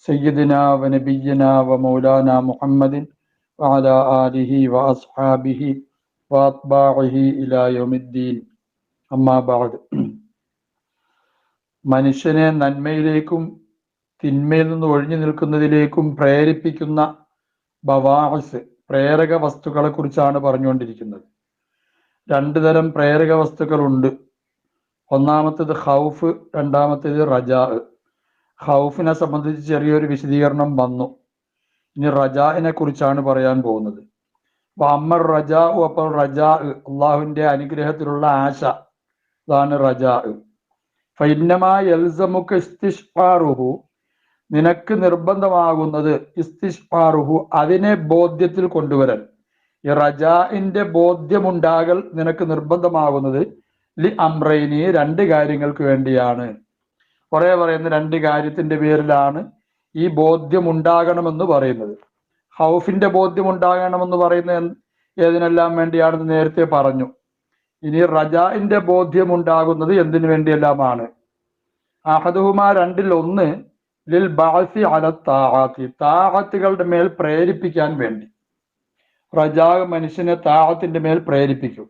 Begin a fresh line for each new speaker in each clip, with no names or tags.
سيدنا ونبينا ومولانا محمد وعلى آله وأصحابه وأتباعه إلى يوم الدين أما بعد മനുഷ്യനെ നന്മയിലേക്കും തിന്മയിൽ നിന്ന് ഒഴിഞ്ഞു നിൽക്കുന്നതിലേക്കും പ്രേരിപ്പിക്കുന്ന ബവാഹസ് പ്രേരക വസ്തുക്കളെ കുറിച്ചാണ് പറഞ്ഞുകൊണ്ടിരിക്കുന്നത് രണ്ടു തരം പ്രേരക വസ്തുക്കളുണ്ട് ഒന്നാമത്തേത് ഹൗഫ് രണ്ടാമത്തേത് റജാ ഹൗഫിനെ സംബന്ധിച്ച് ചെറിയൊരു വിശദീകരണം വന്നു. ഇനി റജാഹിനെ കുറിച്ചാണ് പറയാൻ പോകുന്നത്. അപ്പൊ അമ്മർ റജാ അപ്പോൾ റജാ അള്ളാഹുവിന്റെ അനുഗ്രഹത്തിലുള്ള ആശ അതാണ് റജാ ഫൈന്നമാ യൽസമുക്ക് ഇസ്തിഷ്പാറുഹു നിനക്ക് നിർബന്ധമാകുന്നത് ഇസ്തിഷ്പാറുഹു അതിനെ ബോധ്യത്തിൽ കൊണ്ടുവരൽ. ഈ റജാഇന്റെ ബോധ്യമുണ്ടാകൽ നിനക്ക് നിർബന്ധമാകുന്നത് ലി അമ്രൈനി രണ്ട് കാര്യങ്ങൾക്ക് വേണ്ടിയാണ്. കുറെ പറയുന്ന രണ്ട് കാര്യത്തിന്റെ പേരിലാണ് ഈ ബോധ്യം ഉണ്ടാകണമെന്ന് പറയുന്നത്. ഹൗഫിന്റെ ബോധ്യം ഉണ്ടാകണമെന്ന് പറയുന്നത് ഏതിനെല്ലാം വേണ്ടിയാണെന്ന് നേരത്തെ പറഞ്ഞു. ഇനി റജാഇന്റെ ബോധ്യം ഉണ്ടാകുന്നത് എന്തിനു വേണ്ടിയെല്ലാമാണ്? അഹദുഹുമാ രണ്ടിൽ ഒന്ന് ലിൽ ബാസി അല താഹാത്തി താഹത്തുകളുടെ മേൽ പ്രേരിപ്പിക്കാൻ വേണ്ടി. റജാ മനുഷ്യനെ താഹത്തിന്റെ മേൽ പ്രേരിപ്പിക്കും.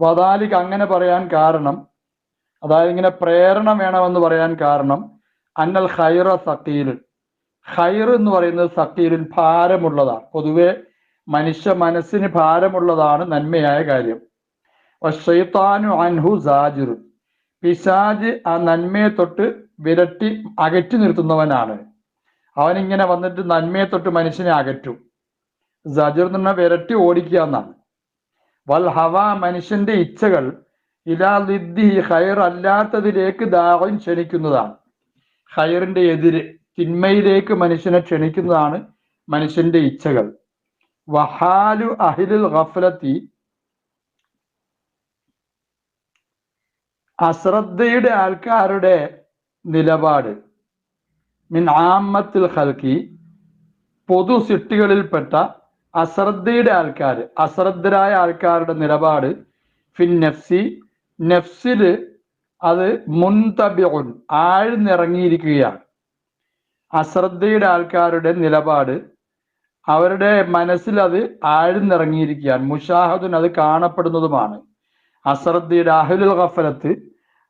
വദാലിക്ക് അങ്ങനെ പറയാൻ കാരണം അതായത് ഇങ്ങനെ പ്രേരണ വേണമെന്ന് പറയാൻ കാരണം അന്നൽ ഹൈറ സക്കീൽ ഹൈർ എന്ന് പറയുന്നത് സക്കീലിൽ ഭാരമുള്ളതാണ്. പൊതുവെ മനുഷ്യ മനസ്സിന് ഭാരമുള്ളതാണ് നന്മയായ കാര്യം. ഷെയ്ത്താനു അൻഹു സാജിറു പിശാജ് ആ നന്മയെ തൊട്ട് വിരട്ടി അകറ്റി നിർത്തുന്നവനാണ്. അവനിങ്ങനെ വന്നിട്ട് നന്മയെ തൊട്ട് മനുഷ്യനെ അകറ്റും. സജിർ എന്ന് പറഞ്ഞാൽ വിരട്ടി ഓടിക്കുക എന്നാണ്. വൽ ഹവ മനുഷ്യന്റെ ഇച്ഛകൾ ഇലാ ലിദ്ദി ഹൈർ അല്ലാത്തതിലേക്ക് ദാഹം ക്ഷണിക്കുന്നതാണ്. ഹൈറിന്റെ എതിര് തിന്മയിലേക്ക് മനുഷ്യനെ ക്ഷണിക്കുന്നതാണ് മനുഷ്യന്റെ ഇച്ഛകൾ. വഹാലു അഹിലുൽ ഗഫലത്തി അശ്രദ്ധയുടെ ആൾക്കാരുടെ നിലപാട്. മിൻ ആമത്തിൽ ഹൽക്കി പൊതു സിട്ടികളിൽപ്പെട്ട അശ്രദ്ധയുടെ ആൾക്കാർ അശ്രദ്ധരായ ആൾക്കാരുടെ നിലപാട്. ഫിൻ നഫ്സി നഫ്സിൽ അത് മുൻതബിഉൻ ആഴ്ന്നിറങ്ങിയിരിക്കുകയാണ്. അശ്രദ്ധയുടെ ആൾക്കാരുടെ നിലപാട് അവരുടെ മനസ്സിൽ അത് ആഴ്ന്നിറങ്ങിയിരിക്കുകയാണ്. മുഷാഹദുൻ അത് കാണപ്പെടുന്നതുമാണ്. അശ്രദ്ധയുടെ അഹലുൽ ഖഫലത്ത്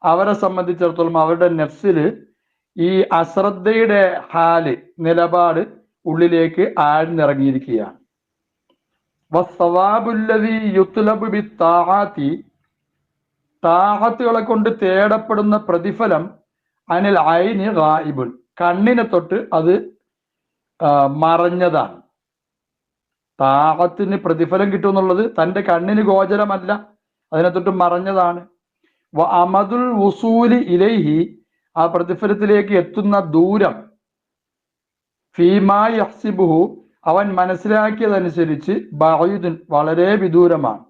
അവരെ സംബന്ധിച്ചിടത്തോളം അവരുടെ നെഫ്സിൽ ഈ അശ്രദ്ധയുടെ ഹാൽ നിലപാട് ഉള്ളിലേക്ക് ആഴ്ന്നിറങ്ങിയിരിക്കുകയാണ്. താഹത്തുകളെ കൊണ്ട് തേടപ്പെടുന്ന പ്രതിഫലം അനിൽ ഐനി റായിബുൽ കണ്ണിനെ തൊട്ട് അത് മറഞ്ഞതാണ്. താഹത്തിന് പ്രതിഫലം കിട്ടുമെന്നുള്ളത് തന്റെ കണ്ണിന് ഗോചരമല്ല അതിനെ തൊട്ട് മറഞ്ഞതാണ്. അമദുൽ വസൂലി ഇലൈഹി ആ പ്രതിഫലത്തിലേക്ക് എത്തുന്ന ദൂരം ഫീമായി അവൻ മനസ്സിലാക്കിയതനുസരിച്ച് ബഹീദുൻ വളരെ വിദൂരമാണ്.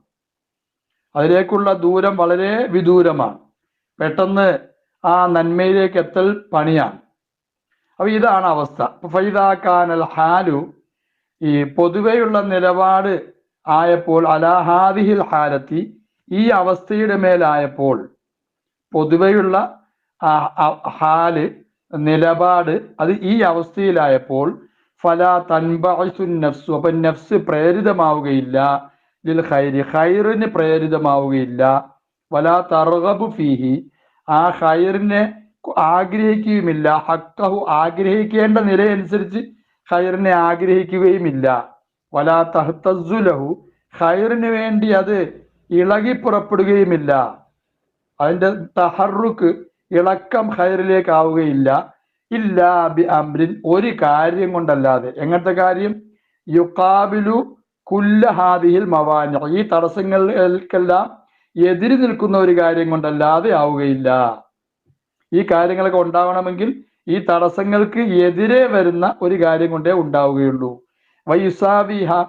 അതിലേക്കുള്ള ദൂരം വളരെ വിദൂരമാണ്. പെട്ടെന്ന് ആ നന്മയിലേക്ക് എത്തൽ പണിയാണ്. അപ്പൊ ഇതാണ് അവസ്ഥ. ഫൈദാക്കാനൽ ഹാലു ഈ പൊതുവെയുള്ള നിലപാട് ആയപ്പോൾ അലാഹാദിഹിൽ ഹാലത്തി ഈ അവസ്ഥയുടെ മേലായപ്പോൾ പൊതുവെയുള്ള ഹാൽ നിലപാട് അത് ഈ അവസ്ഥയിലായപ്പോൾ ഫല തൻബു നഫ്സു അപ്പൊ നഫ്സ് പ്രേരിതമാവുകയില്ല. ലിൽ ഖൈരി. ഖൈറിന് പ്രേരിതമാവുകയില്ല. വലാ തർഗബു ഫീഹി. ആ ഖൈറിനെ ആഗ്രഹിക്കുകയുമില്ല. ഹക്കഹു ആഗ്രഹിക്കേണ്ട നിലയനുസരിച്ച് ഖൈറിനെ ആഗ്രഹിക്കുകയുമില്ല. വല തഹ്തസുലഹു ഖൈറിന് വേണ്ടി അത് ഇളകി പുറപ്പെടുകയുമില്ല. അതിന്റെ തഹറുക്ക് ഇളക്കം ഖൈറിലേക്ക് ആവുകയില്ല ഇല്ല ബി അംരിൻ ഒരു കാര്യം കൊണ്ടല്ലാതെ. എങ്ങനത്തെ കാര്യം? യുക്കാബിലു കുല്ലഹാദിഹിൽ മവാന ഈ തടസ്സങ്ങൾക്കെല്ലാം എതിരി നിൽക്കുന്ന ഒരു കാര്യം കൊണ്ടല്ലാതെ ആവുകയില്ല. ഈ കാര്യങ്ങളൊക്കെ ഉണ്ടാവണമെങ്കിൽ ഈ തടസ്സങ്ങൾക്ക് എതിരെ വരുന്ന ഒരു കാര്യം കൊണ്ടേ ഉണ്ടാവുകയുള്ളൂ. വൈസാവിഹ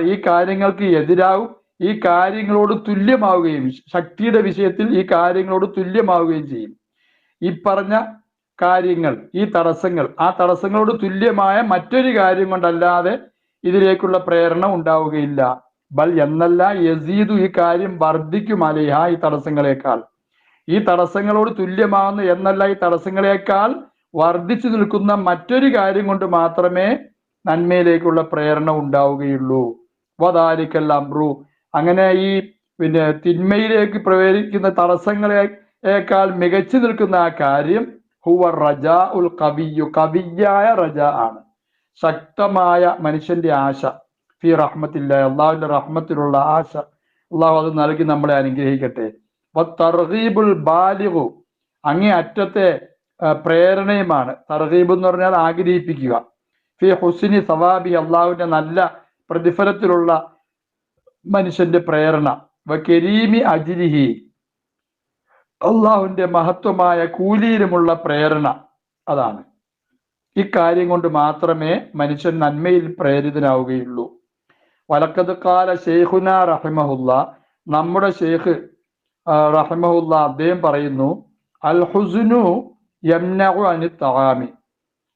ഈ കാര്യങ്ങൾക്ക് എതിരാവും ഈ കാര്യങ്ങളോട് തുല്യമാവുകയും ശക്തിയുടെ വിഷയത്തിൽ ഈ കാര്യങ്ങളോട് തുല്യമാവുകയും ചെയ്യും. ഈ പറഞ്ഞ കാര്യങ്ങൾ ഈ തടസ്സങ്ങൾ ആ തടസ്സങ്ങളോട് തുല്യമായ മറ്റൊരു കാര്യം കൊണ്ടല്ലാതെ ഇതിലേക്കുള്ള പ്രേരണ ഉണ്ടാവുകയില്ല. ബൽ എന്നല്ല യസീദു ഈ കാര്യം വർദ്ധിക്കും അലിഹ ഈ തടസ്സങ്ങളെക്കാൾ. ഈ തടസ്സങ്ങളോട് തുല്യമാകുന്ന എന്നല്ല ഈ തടസ്സങ്ങളെക്കാൾ വർദ്ധിച്ചു നിൽക്കുന്ന മറ്റൊരു കാര്യം കൊണ്ട് മാത്രമേ നന്മയിലേക്കുള്ള പ്രേരണ ഉണ്ടാവുകയുള്ളൂ. വതാരിക്കല്ല അമ്രു അങ്ങനെ ഈ പിന്നെ തിന്മയിലേക്ക് പ്രവേശിക്കുന്ന തടസ്സങ്ങളെക്കാൾ മികച്ചു നിൽക്കുന്ന ആ കാര്യം ഹുവ റജാ ഉൽ കവിയു. കവിയായ റജ ആണ്. ശക്തമായ മനുഷ്യന്റെ ആശ ഫി റഹ്മത്തില്ല അള്ളാഹുവിന്റെ റഹ്മത്തിലുള്ള ആശ അള്ളാഹു അത് നൽകി നമ്മളെ അനുഗ്രഹിക്കട്ടെ. തർഹീബുൽ ബാലിഹു അങ്ങേ അറ്റത്തെ പ്രേരണയുമാണ്. തർഹീബ് എന്ന് പറഞ്ഞാൽ ആഗ്രഹിപ്പിക്കുക. ഫി ഹുസിനി സവാബി അള്ളാഹുവിന്റെ നല്ല പ്രതിഫലത്തിലുള്ള മനുഷ്യന്റെ പ്രേരണ. വ കരീമി അജിരിഹി അള്ളാഹുവിന്റെ മഹത്വമായ കൂലിയിലുമുള്ള പ്രേരണ അതാണ്. ഇക്കാര്യം കൊണ്ട് മാത്രമേ മനുഷ്യൻ നന്മയിൽ പ്രേരിതനാവുകയുള്ളൂ. വലക്കത് കാല ഷെയ്ഖുന റഹിമഹുല്ല നമ്മുടെ ഷെയ്ഖ് റഹിമഹുല്ല അദ്ദേഹം പറയുന്നു അൽ ഹുസുനു യംനഉ അനി തഹാമി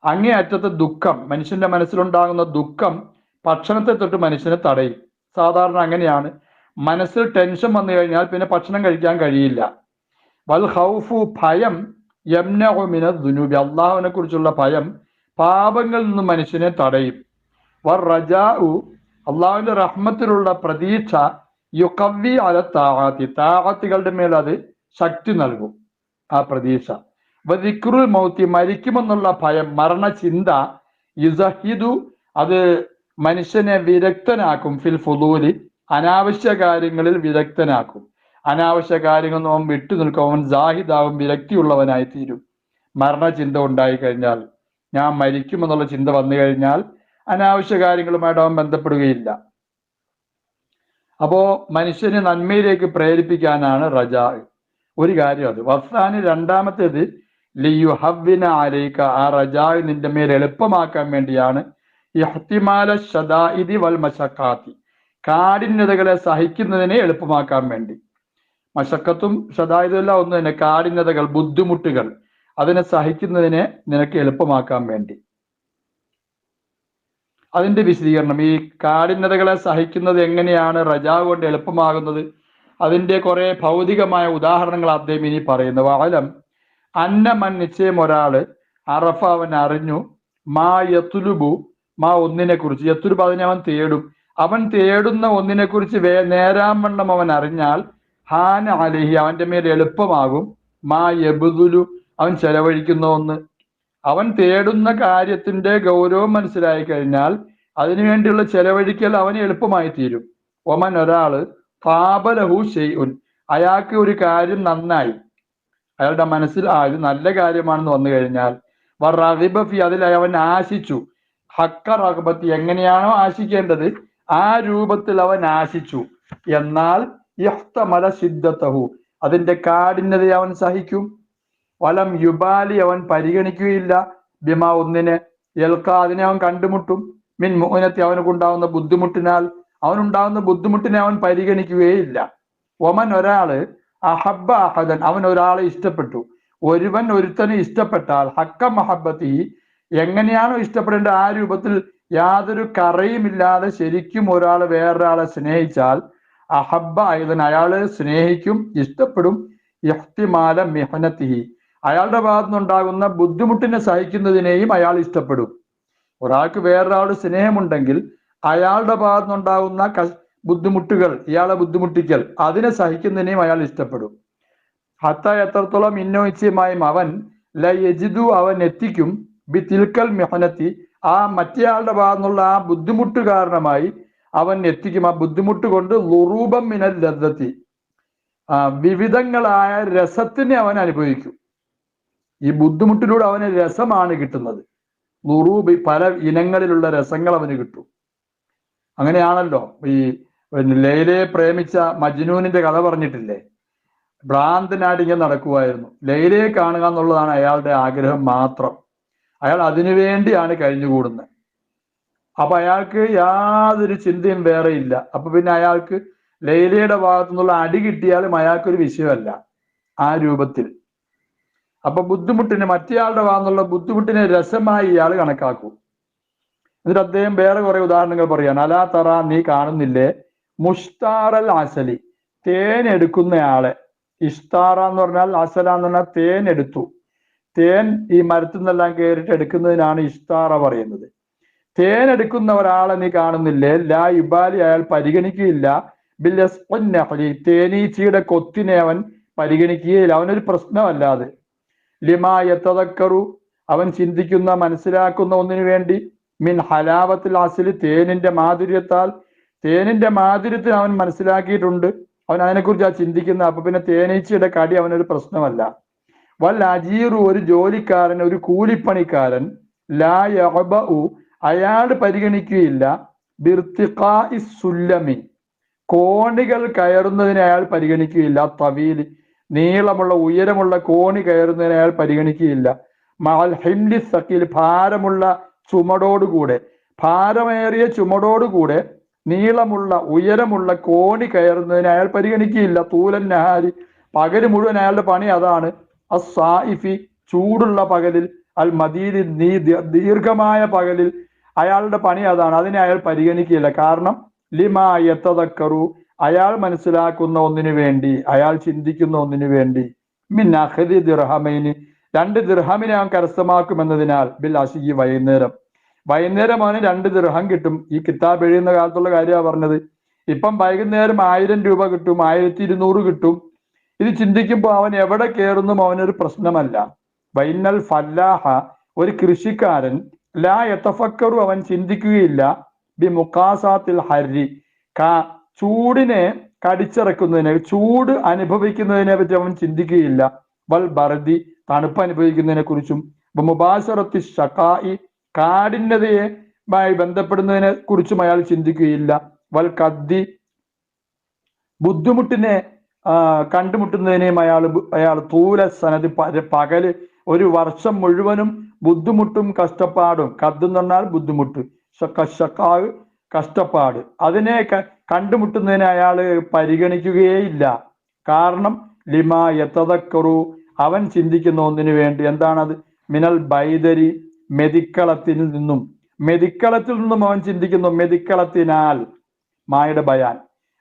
അങ്ങേയറ്റത്തെ ദുഃഖം മനുഷ്യന്റെ മനസ്സിലുണ്ടാകുന്ന ദുഃഖം ഭക്ഷണത്തെ തൊട്ട് മനുഷ്യനെ തടയും. സാധാരണ അങ്ങനെയാണ്. മനസ്സിൽ ടെൻഷൻ വന്നു കഴിഞ്ഞാൽ പിന്നെ ഭക്ഷണം കഴിക്കാൻ കഴിയില്ല. വൽ ഹൗഫു ഭയം യംനഉ മിന ദുനൂബി. അള്ളാഹുവിനെ കുറിച്ചുള്ള ഭയം പാപങ്ങളിൽ നിന്ന് മനുഷ്യനെ തടയും. വർ റജാഉ അള്ളാഹുവിന്റെ റഹ്മത്തിലുള്ള പ്രതീക്ഷ യുക്കവി അല താഹാത്തി താഹാത്തികളുടെ മേൽ അത് ശക്തി നൽകും ആ പ്രതീക്ഷ. വദിക്റുൽ മൗത്തി മരിക്കുമെന്നുള്ള ഭയം മരണചിന്ത യുസഹിദു അത് മനുഷ്യനെ വിരക്തനാക്കും ഫിൽ ഫുദൂലി അനാവശ്യ കാര്യങ്ങളിൽ വിരക്തനാക്കും. അനാവശ്യ കാര്യങ്ങളൊന്നും അവൻ വിട്ടു നിൽക്കും അവൻ ജാഹിദാവും വിരക്തിയുള്ളവനായി തീരും മരണചിന്ത ഉണ്ടായി കഴിഞ്ഞാൽ ഞാൻ മരിക്കുമെന്നുള്ള ചിന്ത വന്നു കഴിഞ്ഞാൽ അനാവശ്യ കാര്യങ്ങളുമായിട്ട് അവൻ ബന്ധപ്പെടുകയില്ല. അപ്പോ മനുഷ്യനെ നന്മയിലേക്ക് പ്രേരിപ്പിക്കാനാണ് റജാ ഒരു കാര്യം അത്. വസാന് രണ്ടാമത്തേത് ലിയു ഹവ്വിന അലൈക്ക ആ റജാ നിന്റെ മേൽ എളുപ്പമാക്കാൻ വേണ്ടിയാണ്. ഇഹ്തിമാല വൽ കാഠിന്യതകളെ സഹിക്കുന്നതിനെ എളുപ്പമാക്കാൻ വേണ്ടി. മശക്കത്തും ഷദായിദെല്ലാം ഒന്ന് തന്നെ കാഠിന്യതകൾ ബുദ്ധിമുട്ടുകൾ. അതിനെ സഹിക്കുന്നതിനെ നിനക്ക് എളുപ്പമാക്കാൻ വേണ്ടി. അതിന്റെ വിശദീകരണം ഈ കാഠിന്യതകളെ സഹിക്കുന്നത് എങ്ങനെയാണ് റജാവ് കൊണ്ട് എളുപ്പമാകുന്നത്? അതിന്റെ കുറെ ഭൗതികമായ ഉദാഹരണങ്ങൾ അദ്ദേഹം ഇനി പറയുന്നു. വാലം അന്നമൻ നിശ്ചയം ഒരാൾ അറഫ അവൻ അറിഞ്ഞു മാ യത്തുലുബു മാ ഒന്നിനെ കുറിച്ച് യത്തുലുബ് അതിനെ അവൻ തേടും. അവൻ തേടുന്ന ഒന്നിനെ കുറിച്ച് വേ നേരാവണ്ണം അവൻ അറിഞ്ഞാൽ ഹാൻ അലഹി അവന്റെ മേൽ എളുപ്പമാകും. മാ യബുദുലു അവൻ ചെലവഴിക്കുന്ന ഒന്ന് അവൻ തേടുന്ന കാര്യത്തിന്റെ ഗൗരവം മനസ്സിലായി കഴിഞ്ഞാൽ അതിനുവേണ്ടിയുള്ള ചെലവഴിക്കൽ അവന് എളുപ്പമായി തീരും. ഒമൻ ഒരാൾ പാപലഹു ഷെയ്ഉൻ. അയാൾക്ക് ഒരു കാര്യം നന്നായി. അയാളുടെ മനസ്സിൽ ആ ഇത് നല്ല കാര്യമാണെന്ന് വന്നു കഴിഞ്ഞാൽ റഹിബഫി അതിൽ അവൻ ആശിച്ചു. ഹക്ക റഹബത്തി എങ്ങനെയാണോ ആശിക്കേണ്ടത് ആ രൂപത്തിൽ അവൻ ആശിച്ചു. എന്നാൽ യഹ്തമല സിദ്ധത്തഹു അതിന്റെ കാഠിന്യതയെ അവൻ സഹിക്കും. വലം യുബാലി അവൻ പരിഗണിക്കുകയില്ല. ബിമ ഒന്നിന് എൽക്ക അതിനെ അവൻ കണ്ടുമുട്ടും. മിൻ മോഹനത്തെ അവനക്കുണ്ടാവുന്ന ബുദ്ധിമുട്ടിനാൽ അവനുണ്ടാവുന്ന ബുദ്ധിമുട്ടിനെ അവൻ പരിഗണിക്കുകയില്ല. ഒമൻ ഒരാൾ അഹബ്ബ അഹദൻ അവൻ ഒരാളെ ഇഷ്ടപ്പെട്ടു. ഒരുവൻ ഒരുത്തനെ ഇഷ്ടപ്പെട്ടാൽ ഹക്ക മഹബത്തി എങ്ങനെയാണോ ഇഷ്ടപ്പെടേണ്ട ആ രൂപത്തിൽ യാതൊരു കറയുമില്ലാതെ ശരിക്കും ഒരാൾ വേറൊരാളെ സ്നേഹിച്ചാൽ അഹബ്ബ ആയതൻ അയാൾ സ്നേഹിക്കും ഇഷ്ടപ്പെടും. ഇഹ്തിമാല മിഹനത്തിഹി. അയാളുടെ ഭാഗത്തു നിന്നുണ്ടാകുന്ന ബുദ്ധിമുട്ടിനെ സഹിക്കുന്നതിനെയും അയാൾ ഇഷ്ടപ്പെടും. ഒരാൾക്ക് വേറൊരാളുടെ സ്നേഹമുണ്ടെങ്കിൽ അയാളുടെ ഭാഗത്തു നിന്നുണ്ടാകുന്ന ബുദ്ധിമുട്ടുകൾ ഇയാളെ ബുദ്ധിമുട്ടിക്കൽ അതിനെ സഹിക്കുന്നതിനെയും അയാൾ ഇഷ്ടപ്പെടും. ഹത്ത എത്രത്തോളം ഇന്നോയിച്ചയുമായും അവൻ ല യജിദു അവൻ എത്തിക്കും ബി തിൽക്കൽ മെഹനത്തി. ആ മറ്റേയാളുടെ ഭാഗത്തുനിന്നുള്ള ആ ബുദ്ധിമുട്ട് കാരണമായി അവൻ എത്തിക്കും. ആ ബുദ്ധിമുട്ട് കൊണ്ട് ലുറൂപം മിനൽ ലദ്ദത്തി. വിവിധങ്ങളായ രസത്തിനെ അവൻ അനുഭവിക്കും. ഈ ബുദ്ധിമുട്ടിലൂടെ അവന് രസമാണ് കിട്ടുന്നത്. നുറൂബ് പല ഇനങ്ങളിലുള്ള രസങ്ങൾ അവന് കിട്ടും. അങ്ങനെയാണല്ലോ ഈ ലൈലയെ പ്രേമിച്ച മജ്നൂനിന്റെ കഥ പറഞ്ഞിട്ടില്ലേ? ഭ്രാന്തനായിട്ട് ഇങ്ങനെ നടക്കുമായിരുന്നു ലൈലയെ കാണുക എന്നുള്ളതാണ് അയാളുടെ ആഗ്രഹം മാത്രം. അയാൾ അതിനുവേണ്ടിയാണ് കഴിഞ്ഞുകൂടുന്നത്. അപ്പൊ അയാൾക്ക് യാതൊരു ചിന്തയും വേറെ ഇല്ല. അപ്പൊ പിന്നെ അയാൾക്ക് ലൈലയുടെ ഭാഗത്തു നിന്നുള്ള അടി കിട്ടിയാലും അയാൾക്കൊരു വിഷയമല്ല ആ രൂപത്തിൽ. അപ്പൊ ബുദ്ധിമുട്ടിനെ മറ്റേയാളുടെ വാന്നുള്ള ബുദ്ധിമുട്ടിനെ രസമായി ഇയാൾ കണക്കാക്കൂ. എന്നിട്ട് അദ്ദേഹം വേറെ കുറെ ഉദാഹരണങ്ങൾ പറയാണ് അലാ തറ നീ കാണുന്നില്ലേ? മുഷ്താറൽ അസലി തേൻ എടുക്കുന്നയാളെ. ഇഷ്താറ എന്ന് പറഞ്ഞാൽ അസല എന്ന് പറഞ്ഞാൽ തേൻ എടുത്തു. തേൻ ഈ മരത്തിൽ നിന്നെല്ലാം കയറിയിട്ട് എടുക്കുന്നതിനാണ് ഇഷ്താറ പറയുന്നത്. തേൻ എടുക്കുന്ന ഒരാളെ നീ കാണുന്നില്ലേ? ലാ ഇബാലി അയാൾ പരിഗണിക്കുകയില്ല. ബില്ലസ് തേനീച്ചയുടെ കൊത്തിനെ അവൻ പരിഗണിക്കുകയില്ല. അവനൊരു പ്രശ്നമല്ലാതെ ലിമാ യത്തതക്കറു അവൻ ചിന്തിക്കുന്ന മനസ്സിലാക്കുന്ന ഒന്നിനു വേണ്ടി മിൻ ഹലാവത്തിൽ അസിൽ തേനിന്റെ മാധുര്യത്താൽ. തേനിന്റെ മാധുര്യത്തിന് അവൻ മനസ്സിലാക്കിയിട്ടുണ്ട്. അവൻ അതിനെക്കുറിച്ച് ആ ചിന്തിക്കുന്ന അപ്പൊ പിന്നെ തേനീച്ചയുടെ കടി അവനൊരു പ്രശ്നമല്ല. വൽ അജീറു ഒരു ജോലിക്കാരൻ ഒരു കൂലിപ്പണിക്കാരൻ. ലാ അയാൾ പരിഗണിക്കുകയില്ല. ബിർത്തിഖാ സുല്ലമി. കോണികൾ കയറുന്നതിനെ അയാൾ പരിഗണിക്കുകയില്ല. തവീൽ നീളമുള്ള ഉയരമുള്ള കോണി കയറുന്നതിനെ അയാൾ പരിഗണിക്കുകയില്ല. മഹൽ ഹിംലി സക്കിൽ ഭാരമുള്ള ചുമടോടുകൂടെ ഭാരമേറിയ ചുമടോടുകൂടെ നീളമുള്ള ഉയരമുള്ള കോണി കയറുന്നതിനെ അയാൾ പരിഗണിക്കുകയില്ല. തൂലൻ നഹാരി പകൽ മുഴുവൻ അയാളുടെ പണി അതാണ്. അസായിഫി ചൂടുള്ള പകലിൽ അൽ മദീരി നീ ദീർഘമായ പകലിൽ അയാളുടെ പണി അതാണ്. അതിനെ അയാൾ പരിഗണിക്കുകയില്ല. കാരണം ലിമാ യത്തതക്കറു അയാൾ മനസ്സിലാക്കുന്ന ഒന്നിനു വേണ്ടി അയാൾ ചിന്തിക്കുന്ന ഒന്നിനു വേണ്ടി മിൻ അഹദി ദിർഹമൈന് രണ്ട് ദിർഹമിനെ അവൻ കരസ്ഥമാക്കുമെന്നതിനാൽ ബിൽ അഷിഗി വൈകുന്നേരം. വൈകുന്നേരമാണ് രണ്ട് ദിർഹം കിട്ടും. ഈ കിതാബ് എഴുതുന്ന കാലത്തുള്ള കാര്യമാണ് പറഞ്ഞത്. ഇപ്പം വൈകുന്നേരം ആയിരം രൂപ കിട്ടും ആയിരത്തി ഇരുന്നൂറ് കിട്ടും. ഇത് ചിന്തിക്കുമ്പോൾ അവൻ എവിടെ കയറുന്നു അവനൊരു പ്രശ്നമല്ല. വൈനൽ ഫല്ലാഹ ഒരു കൃഷിക്കാരൻ ലാ യത്തഫക്കറു അവൻ ചിന്തിക്കുകയില്ല. ബി മുക്കാസാത്തിൽ ഹരി ചൂടിനെ കടിച്ചിറക്കുന്നതിനെ ചൂട് അനുഭവിക്കുന്നതിനെ പറ്റി അവൻ ചിന്തിക്കുകയില്ല. വൽ ഭരതി തണുപ്പ് അനുഭവിക്കുന്നതിനെ കുറിച്ചും മുബാസറത്തി ഷക്കായി കാഠിന്യതയെ ബന്ധപ്പെടുന്നതിനെ കുറിച്ചും അയാൾ ചിന്തിക്കുകയില്ല. വൽ കദ്ദി ബുദ്ധിമുട്ടിനെ കണ്ടുമുട്ടുന്നതിനെയും അയാൾ അയാൾ തൂല സനതി പകൽ ഒരു വർഷം മുഴുവനും ബുദ്ധിമുട്ടും കഷ്ടപ്പാടും. കദ്ദെന്ന് പറഞ്ഞാൽ ബുദ്ധിമുട്ട്. ഷക്ക ഷക്കാവ് കഷ്ടപ്പാട്. അതിനെ കണ്ടുമുട്ടുന്നതിന് അയാൾ പരിഗണിക്കുകയേയില്ല. കാരണം ലിമ യത്തതക്കറു അവൻ ചിന്തിക്കുന്ന ഒന്നിനു വേണ്ടി. എന്താണത്? മിനൽ ബൈദരി മെതിക്കളത്തിൽ നിന്നും. മെതിക്കളത്തിൽ നിന്നും അവൻ ചിന്തിക്കുന്നു മെതിക്കളത്തിനാൽ. മായയുടെ ബയാൻ.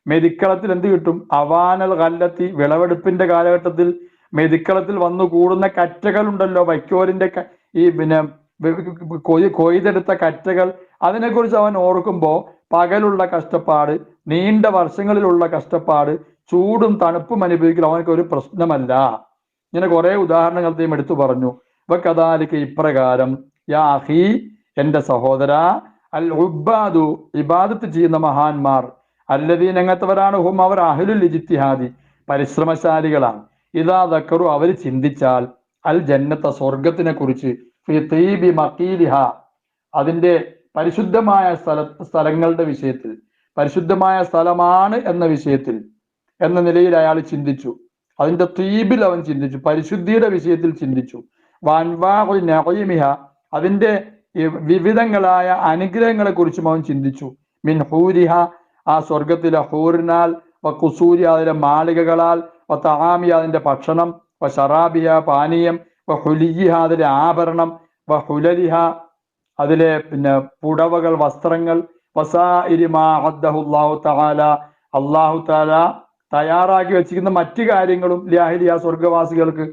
മെതിക്കളത്തിൽ എന്ത് കിട്ടും? അവാനൽ കല്ലത്തി വിളവെടുപ്പിന്റെ കാലഘട്ടത്തിൽ മെതിക്കളത്തിൽ വന്നു കൂടുന്ന കറ്റകൾ ഉണ്ടല്ലോ വൈക്കോലിന്റെ ഈ പിന്നെ കൊയ്തെടുത്ത കറ്റകൾ. അതിനെക്കുറിച്ച് അവൻ ഓർക്കുമ്പോൾ പകലുള്ള കഷ്ടപ്പാട് നീണ്ട വർഷങ്ങളിലുള്ള കഷ്ടപ്പാട് ചൂടും തണുപ്പും അനുഭവിക്കൽ അവനക്ക് ഒരു പ്രശ്നമല്ല. ഇങ്ങനെ കുറെ ഉദാഹരണങ്ങൾ അദ്ദേഹം എടുത്തു പറഞ്ഞു. കഥാലിക്ക് ഇപ്രകാരം യാഹി എന്റെ സഹോദര അൽ ഉബാദു ഇബാദത്ത് ചെയ്യുന്ന മഹാന്മാർ അല്ലതീൻ എങ്ങത്തവരാണ് ഹും അവർ അഹലുൽ ഇജിത്തിഹാദി പരിശ്രമശാലികളാണ്. ഇതാ ദക്കറു അവർ ചിന്തിച്ചാൽ അൽ ജന്നത്ത സ്വർഗത്തിനെ കുറിച്ച് അതിന്റെ പരിശുദ്ധമായ സ്ഥല സ്ഥലങ്ങളുടെ വിഷയത്തിൽ പരിശുദ്ധമായ സ്ഥലമാണ് എന്ന വിഷയത്തിൽ എന്ന നിലയിൽ അയാൾ ചിന്തിച്ചു. അതിന്റെ തീബിൽ അവൻ ചിന്തിച്ചു. പരിശുദ്ധിയുടെ വിഷയത്തിൽ ചിന്തിച്ചു. വാൻവാഹിമിഹ അതിന്റെ വിവിധങ്ങളായ അനുഗ്രഹങ്ങളെ കുറിച്ചും അവൻ ചിന്തിച്ചു. മിൻ ഹൂരിഹ ആ സ്വർഗത്തിലെ ഹൂറിനാൽ വ കുസൂരി അതിലെ മാളികകളാൽ വ അതിന്റെ ഭക്ഷണം വ ഷറാബിഹ പാനീയം വ ഹുലിയിഹ അതിലെ ആഭരണം വ ഹുലലിഹ അതിലെ പിന്നെ പുടവകൾ വസ്ത്രങ്ങൾ അള്ളാഹു താല തയ്യാറാക്കി വെച്ചിരിക്കുന്ന മറ്റു കാര്യങ്ങളും ലാഹിലിയ സ്വർഗവാസികൾക്ക്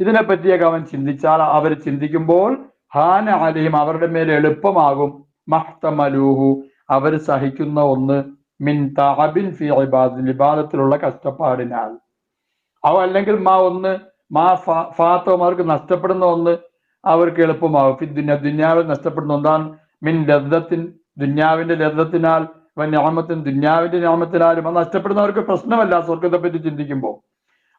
ഇതിനെ പറ്റിയൊക്കെ അവൻ ചിന്തിച്ചാൽ അവർ ചിന്തിക്കുമ്പോൾ ഹാന അലിയും അവരുടെ മേൽ എളുപ്പമാകും. മഹ്തമലൂഹു അവർ സഹിക്കുന്ന ഒന്ന് മിൻ തഅബിൻ ഫി ഇബാദിൽ ഇബാദത്തിലുള്ള കഷ്ടപ്പാടിനാൽ. അവ അല്ലെങ്കിൽ മാ ഒന്ന് മാ ഫാത്തമാർക്ക് നഷ്ടപ്പെടുന്ന ഒന്ന് അവർക്ക് എളുപ്പമാകും. ദുന്യാവിൽ നഷ്ടപ്പെടുന്ന ഒന്നാണ് മിൻ ലദ്ദത്തിൻ. ദുന്യാവിന്റെ ലദ്ദത്തിനാൽ ഞാമത്തിൻ ദുന്യാവിന്റെ ഞാമത്തിനാലും അത് നഷ്ടപ്പെടുന്നവർക്ക് പ്രശ്നമല്ല സ്വർഗത്തെ പറ്റി ചിന്തിക്കുമ്പോൾ.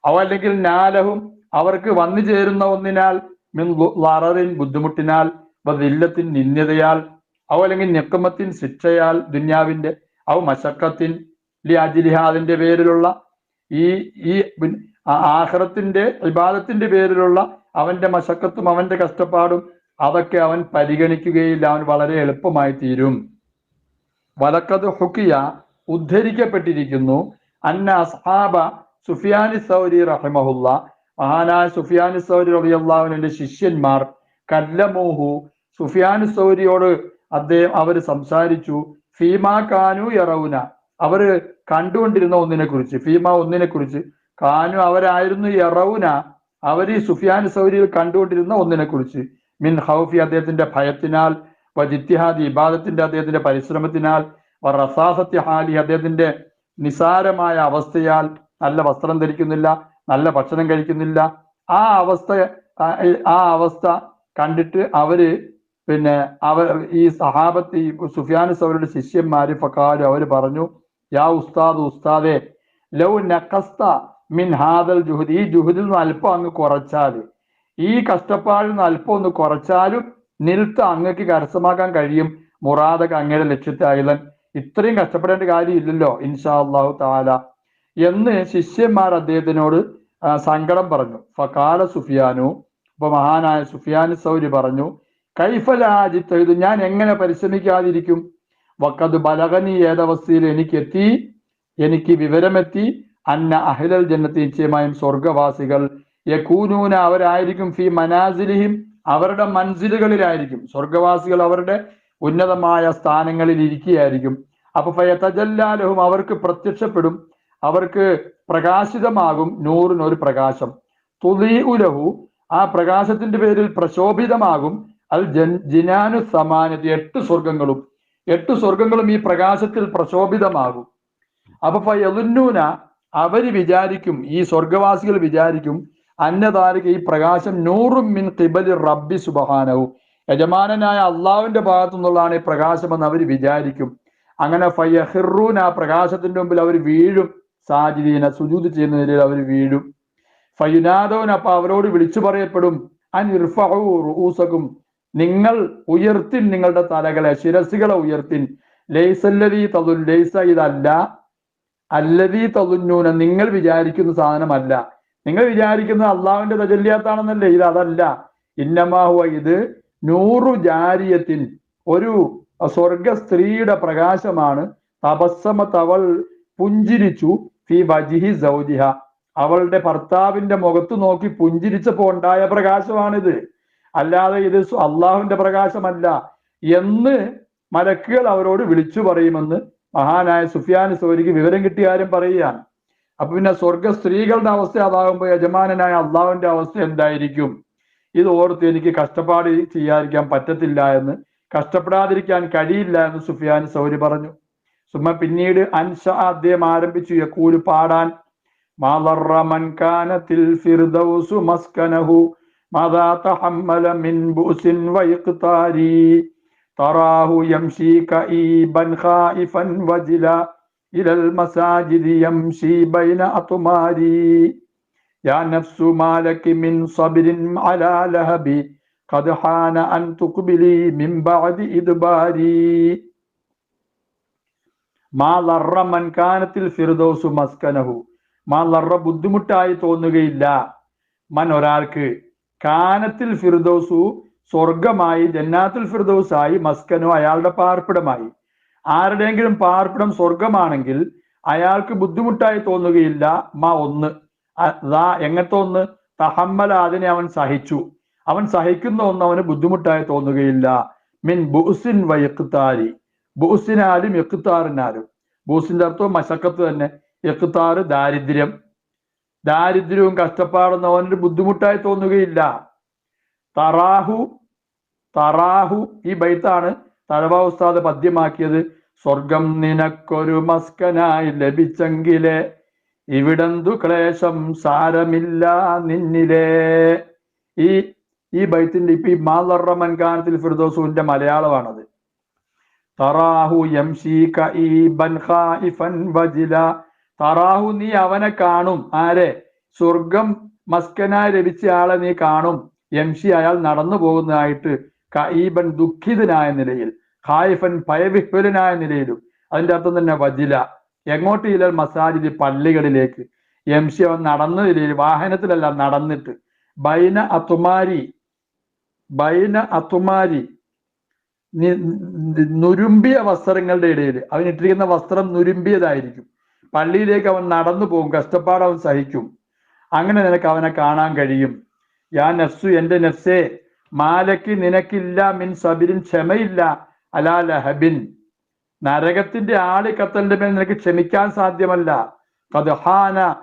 അവ അല്ലെങ്കിൽ നാലഹും അവർക്ക് വന്നു ചേരുന്ന ഒന്നിനാൽ മിൻ ലററിൻ ബുദ്ധിമുട്ടിനാൽ വദില്ലത്തിൻ നിന്ദ്യതയാൽ അവ അല്ലെങ്കിൽ നിക്കമത്തിൻ ശിക്ഷയാൽ ദുന്യാവിന്റെ അവ മശക്കത്തിൻ ലി അജിലിഹാദിന്റെ പേരിലുള്ള ഈ ഈ ആഹ്റത്തിന്റെ വിവാദത്തിന്റെ പേരിലുള്ള അവന്റെ മശക്കത്തും അവന്റെ കഷ്ടപ്പാടും അതൊക്കെ അവൻ പരിഗണിക്കുകയില്ല. അവൻ വളരെ എളുപ്പമായി തീരും. വലക്കത് ഹുക്കിയ ഉദ്ധരിക്കപ്പെട്ടിരിക്കുന്നു. അന്ന അസ്ഹാബ സുഫിയാനി സൗരി റഹിമഹുല്ല മഹാനായ സുഫിയാനി സൗരി റളിയല്ലാഹുവിന്റെ ശിഷ്യന്മാർ കല്ലമോഹു സുഫിയാനി സൗരിയോട് അദ്ദേഹം അവർ സംസാരിച്ചു. ഫീമാ കാനു യറൗന അവർ കണ്ടുകൊണ്ടിരുന്ന ഒന്നിനെ കുറിച്ച് ഫീമ ഒന്നിനെ കുറിച്ച് കാനു അവരായിരുന്നു യറൗന അവർ സുഫിയാൻ സൗരിയിൽ കണ്ടുകൊണ്ടിരുന്ന ഒന്നിനെ കുറിച്ച് മിൻ ഹൗഫി അദ്ദേഹത്തിന്റെ ഭയത്തിനാൽ വജിത്തിഹാദി ഇബാദത്തിന്റെ അദ്ദേഹത്തിന്റെ പരിശ്രമത്തിനാൽ റസാസത്യ ഹാലി അദ്ദേഹത്തിന്റെ നിസാരമായ അവസ്ഥയാൽ നല്ല വസ്ത്രം ധരിക്കുന്നില്ല നല്ല ഭക്ഷണം കഴിക്കുന്നില്ല. ആ അവസ്ഥ ആ- അവസ്ഥ കണ്ടിട്ട് അവർ പിന്നെ അവർ ഈ സഹാബത്ത് ഈ സുഫിയാൻ സൗരിയുടെ ശിഷ്യന്മാര് ഫക്കാലും അവർ പറഞ്ഞു യാ ഉസ്താദ് ഉസ്താദേ ലൗ നഖസ്ത മിൻ ഹാദൽ ജുഹദ്. ഈ ജുഹദിൽ നിന്ന് അല്പം അങ്ങ് കുറച്ചാൽ ഈ കഷ്ടപ്പാടിൽ നിന്ന് അല്പം ഒന്ന് കുറച്ചാലും നിൽത്ത് അങ്ങക്ക് കരസ്ഥമാക്കാൻ കഴിയും. മുറാദക്ക് അങ്ങയുടെ ലക്ഷ്യത്തെ അയലൻ ഇത്രയും കഷ്ടപ്പെടേണ്ട കാര്യമില്ലല്ലോ ഇൻഷാ അള്ളാഹു താല എന്ന് ശിഷ്യന്മാർ അദ്ദേഹത്തിനോട് സങ്കടം പറഞ്ഞു. ഫക്കാല സുഫിയാനു. അപ്പൊ മഹാനായ സുഫിയാൻ സൗരി പറഞ്ഞു കൈഫലാജിത്ത് ഇത് ഞാൻ എങ്ങനെ പരിശ്രമിക്കാതിരിക്കും? വക്കത് ബലകനി ഏതവസ്ഥയിൽ എനിക്കെത്തി എനിക്ക് വിവരമെത്തി അന്ന അഹ്ലൽ ജന്നത്തി നിശ്ചയമായും സ്വർഗവാസികൾ യകൂനൂന അവരായിരിക്കും ഫി മനാസിലിഹിം അവരുടെ മൻസിലുകളിലായിരിക്കും. സ്വർഗവാസികൾ അവരുടെ ഉന്നതമായ സ്ഥാനങ്ങളിൽ ഇരിക്കുകയായിരിക്കും. അപ്പൊ ഫയതജല്ലാലഹും അവർക്ക് പ്രത്യക്ഷപ്പെടും അവർക്ക് പ്രകാശിതമാകും നൂറിന് ഒരു പ്രകാശം. തുലി ഉലഹു ആ പ്രകാശത്തിന്റെ പേരിൽ പ്രശോഭിതമാകും. അൽ ജൻ ജിനാനു സമാനത എട്ട് സ്വർഗങ്ങളും. എട്ട് സ്വർഗങ്ങളും ഈ പ്രകാശത്തിൽ പ്രശോഭിതമാകും. അപ്പൊ ഫയലുന്നൂന അവർ വിചാരിക്കും ഈ സ്വർഗവാസികൾ വിചാരിക്കും അന്നതാരിക ഈ പ്രകാശം നൂറും മിൻ കിബലി റബ്ബി സുബഹാനവും യജമാനനായ അള്ളാവിന്റെ ഭാഗത്തു നിന്നുള്ളതാണ് ഈ പ്രകാശമെന്ന് അവർ വിചാരിക്കും. അങ്ങനെ ഫയഹിറൂൻ ആ പ്രകാശത്തിന്റെ മുമ്പിൽ അവർ വീഴും. സാജിദീന സുജൂത് ചെയ്യുന്ന നിലയിൽ അവർ വീഴും. ഫയുനാദോൻ അപ്പൊ അവരോട് വിളിച്ചു പറയപ്പെടും അൻ ഇർഫഉ റൂസകും നിങ്ങൾ ഉയർത്തിൻ നിങ്ങളുടെ തലകളെ ശിരസുകളെ ഉയർത്തിൻ. ലൈസല്ലതി തതുൽ ലൈസ ഇതല്ല. അല്ലതീ തതുന്നൂന നിങ്ങൾ വിചാരിക്കുന്ന സാധനമല്ല. നിങ്ങൾ വിചാരിക്കുന്നത് അള്ളാഹുവിന്റെ തജല്യാത്താണെന്നല്ലേ ഇത് അതല്ല. ഇന്നമാഹുവ ഇത് നൂറു ജാരിയത്തിൻ ഒരു സ്വർഗ സ്ത്രീയുടെ പ്രകാശമാണ്. തപസ്സമ തവൾ പുഞ്ചിരിച്ചു ഫി വജിഹി സൗജിഹ. അവളുടെ ഭർത്താവിന്റെ മുഖത്ത് നോക്കി പുഞ്ചിരിച്ചപ്പോ ഉണ്ടായ പ്രകാശമാണിത്. അല്ലാതെ ഇത് അള്ളാഹുവിന്റെ പ്രകാശമല്ല എന്ന് മലക്കുകൾ അവരോട് വിളിച്ചു പറയുമെന്ന് മഹാനായ സുഫിയാൻ സോരിക്ക് വിവരം കിട്ടിയ ആരും പറയുകയാണ്. അപ്പൊ പിന്നെ സ്വർഗ സ്ത്രീകളുടെ അവസ്ഥ അതാകുമ്പോൾ യജമാനായ അള്ളാഹുവിന്റെ അവസ്ഥ എന്തായിരിക്കും? ഇത് ഓർത്ത് എനിക്ക് കഷ്ടപ്പാട് ചെയ്യാതിരിക്കാൻ പറ്റത്തില്ല എന്ന് കഷ്ടപ്പെടാതിരിക്കാൻ കഴിയില്ല എന്ന് സുഫിയാൻ സൗരി പറഞ്ഞു. സുമ പിന്നീട് അൻഷ അദ്ദേഹം ആരംഭിച്ചു യക്കൂൽ പാടാൻ. മസ്കനഹു മദാ തഹമ്മല മിൻ ബുസിൻ വയഖ്താരി തറാഹു യംശി കഈബൻ ഖായിഫൻ വജില ഇലൽ മസാജിദി യംശി ബൈന അത്മാരി يا نفس ما لك من صبر على لهبي قد حان أن تقبلي من بعد إدباري മാ ലറ മൻ കാനത്തിൽ ഫിർദൗസു മസ്കനഹു മാ ലറ ബുദ്ധിമുട്ടായി തോന്നുകയില്ല മൻ ഒരാൾക്ക് കാനത്തിൽ ഫിർദൗസു സ്വർഗമായി ജന്നാത്തുൽ ഫിർദൗസായി മസ്കനോ അയാളുടെ പാർപ്പിടമായി. ആരുടെയെങ്കിലും പാർപ്പിടം സ്വർഗമാണെങ്കിൽ അയാൾക്ക് ബുദ്ധിമുട്ടായി തോന്നുകയില്ല. മാ ഒന്ന്. എങ്ങനത്തെ ഒന്ന്? തഹമ്മല അതിനെ അവൻ സഹിച്ചു. അവൻ സഹിക്കുന്ന ഒന്ന് അവന് ബുദ്ധിമുട്ടായി തോന്നുകയില്ല. മിൻ ബുസിൻ വയക്കുത്താരി ബുസിനാലും എക്കുത്താറിനാലും ബൂസിന്റെ അർത്ഥവും മശക്കത്ത് തന്നെ. എക്കുത്താറ് ദാരിദ്ര്യം. ദാരിദ്ര്യവും കഷ്ടപ്പാടൊന്നും ബുദ്ധിമുട്ടായി തോന്നുകയില്ല. തറാഹു തറാഹു ഈ ബൈത്താണ് തഴവ ഉസ്താദ് പദ്യമാക്കിയത്. സ്വർഗം നിനക്കൊരു മസ്കനായി ലഭിച്ചെങ്കിലേ ഇവിടെന്തു ക്ലേശം സാരമില്ല നിന്നിലേ. ഈ ഈ ബൈത്തിന്റെ ഇപ്പൊ ഈ മാതറമൻ ഗാനത്തിൽ ഫിർദോസുവിന്റെ മലയാളമാണത്. തറാഹു തറാഹു നീ അവനെ കാണും. ആരെ? സ്വർഗം മസ്കനായി ലഭിച്ച ആളെ നീ കാണും. യംഷി അയാൾ നടന്നു പോകുന്നതായിട്ട് കഈബൻ ദുഃഖിതനായ നിലയിൽ ഖായിഫൻ ഭയവിഹ്വലനായ നിലയിലും അതിന്റെ അർത്ഥം തന്നെ വജില. എങ്ങോട്ട് ഇല്ല മസാജിദ് പള്ളികളിലേക്ക്? എം സി അവൻ നടന്ന നിലയിൽ വാഹനത്തിലല്ല നടന്നിട്ട്. ബൈന അത്തുമാരി ബൈന അത്തുമാരി നുരുമ്പിയ വസ്ത്രങ്ങളുടെ ഇടയിൽ. അവൻ ഇട്ടിരിക്കുന്ന വസ്ത്രം നുരുമ്പിയതായിരിക്കും. പള്ളിയിലേക്ക് അവൻ നടന്നു പോകും കഷ്ടപ്പാട് അവൻ സഹിക്കും. അങ്ങനെ നിനക്ക് അവനെ കാണാൻ കഴിയും. യാ നഫ്സു എന്റെ നഫ്സേ മാലയ്ക്ക് നിനക്കില്ല മിൻ സബിരിൻ ക്ഷമയില്ല അലാ ലഹബിൻ. നരകത്തിന്റെ ആളി കത്തലിന്റെ മേൽ നിനക്ക് ക്ഷമിക്കാൻ സാധ്യമല്ല. കദ്ഹാന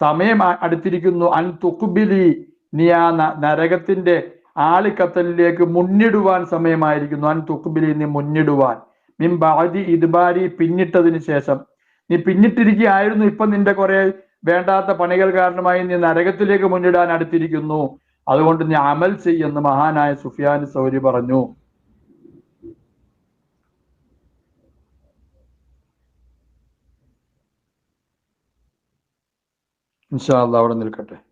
സമയം അടുത്തിരിക്കുന്നു. അൻ തുക്കുബിലി നീ ആ നരകത്തിന്റെ ആളിക്കത്തലിലേക്ക് മുന്നിടുവാൻ സമയമായിരിക്കുന്നു. അൻ തുക്കുബിലി നീ മുന്നിടുവാൻ. മിൻ ബാദി ഇദ്ബാരി പിന്നിട്ടതിന് ശേഷം. നീ പിന്നിട്ടിരിക്കുകയായിരുന്നു ഇപ്പൊ നിന്റെ കുറെ വേണ്ടാത്ത പണികൾ കാരണമായി നീ നരകത്തിലേക്ക് മുന്നിടാൻ അടുത്തിരിക്കുന്നു. അതുകൊണ്ട് നീ അമൽ ചെയ്യുന്ന മഹാനായ സുഫിയാൻ സൗരി പറഞ്ഞു. ഇൻഷാ അള്ളാ അവിടെ നിൽക്കട്ടെ.